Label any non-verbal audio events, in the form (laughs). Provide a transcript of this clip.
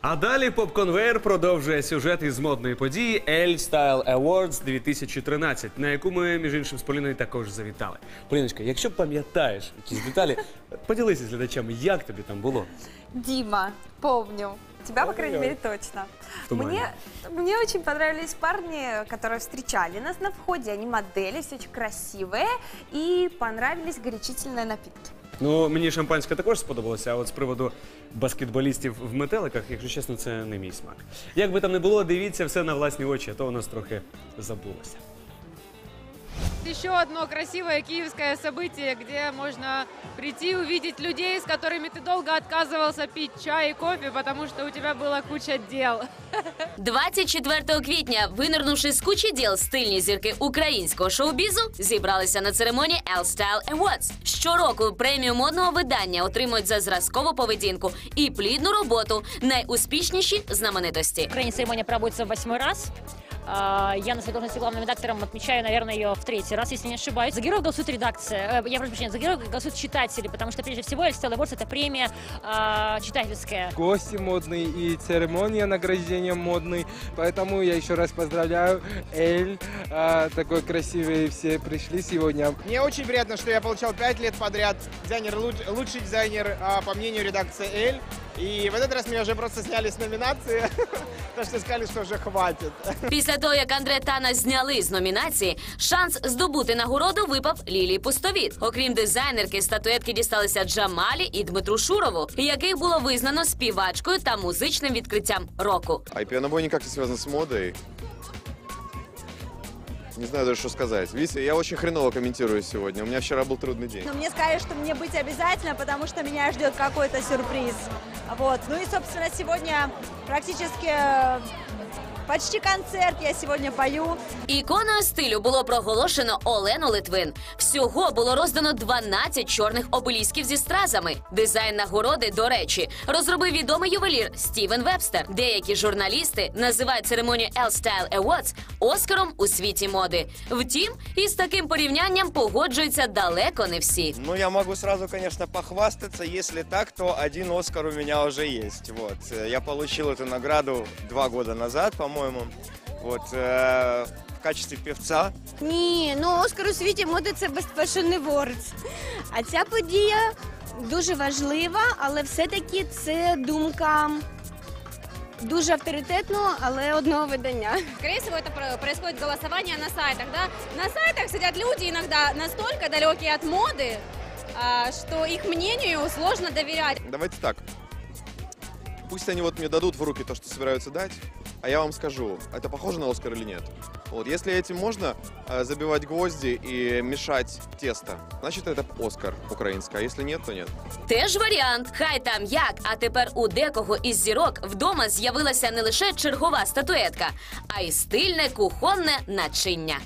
А далі поп-конвейер продовжує сюжет із модної події L Style Awards 2013, на яку ми, між іншим, з Поліною також завітали. Поліночка, якщо пам'ятаєш якісь деталі, поділися з глядачами, як тобі там було. Дима, помню. Тебя, по крайней Ой-ой. мере, точно. тумане. Мне, мне очень понравились парни, которые встречали нас на входе. Они модели, все очень красивые. И понравились горячительные напитки. Ну, мені шампанське також сподобалося, а от з приводу баскетболістів в метеликах, якщо чесно, це не мій смак. Як би там не було, дивіться все на власні очі, а то у нас трохи забулося Еще одно красивое киевское событие, где можно прийти увидеть людей, с которыми ты долго отказывался пить чай и кофе, потому что у тебя была куча дел. 24 квітня, винирнувши з кучі діл стильні зірки українського шоу-бізу, зібралися на церемонії L Style Awards. Щороку премію модного видання отримують за зразкову поведінку і плідну роботу найуспішніші знаменитості. В Украине церемония проводится в восьмой раз. А, Я на своей должности главным редактором отмечаю, наверное, ее в третий раз, если не ошибаюсь. За героев голосует редакция. Э, Я прошу прощения, за героев голосуют читатели, потому что, прежде всего, Эльстелла Awards — это премия а, читательская. гости модные и церемония награждения модный. Поэтому я еще раз поздравляю Эль. А, такой красивый все пришли сегодня. Мне очень приятно, что я получал 5 лет подряд дизайнер, луч- лучший дизайнер по мнению редакции «Эль». И в этот раз меня уже просто сняли с номинации, (laughs) потому что сказали, что уже хватит. Після того, як Андре Тана зняли з номінації, шанс здобути нагороду випав Лілії Пустовіт. Окрім дизайнерки, статуетки дісталися Джамалі і Дмитру Шурову, яких було визнано співачкою та музичним відкриттям року. А пианобой никак не связан с модой. Не знаю даже, что сказать. Видите, я очень хреново комментирую сегодня. У меня вчера был трудный день. Но мне сказали, что мне быть обязательно, потому что меня ждет какой-то сюрприз. Вот. Ну и, собственно, сегодня практически э, почти концерт я сегодня пою. Іконою стилю було проголошено Олену Литвин. Всього було роздано 12 чорних обелісків зі стразами. Дизайн нагороди, до речі, розробив відомий ювелір Стівен Вебстер. Деякі журналісти називають церемонію L Style Awards Оскаром у світі моди. Втім, із таким порівнянням погоджуються далеко не всі. Ну, я могу сразу, конечно, похвастаться. Если так, то один Оскар у меня уже есть. Вот. Я получил эту награду два года назад, по-моему. Вот. э, В качестве певца. Ні, ну Оскар у світі моди це Best Fashion Awards. А ця подія дуже важлива, але все-таки це думка дуже авторитетного, але одного видання. Скорее всего, это про- происходит голосование на сайтах, да? На сайтах сидят люди иногда настолько далекие от моды, а, что их мнению сложно доверять. Давайте так. Пусть они вот мне дадут в руки то, что собираются дать, а я вам скажу, это похоже на Оскар или нет. Вот, если этим можно э, забивать гвозди и мешать тесто, значит это Оскар украинский, а если нет, то нет. Теж варіант, хай там як. А тепер у декого із зірок вдома з'явилася не лише чергова статуетка, а й стильне кухонне начиння.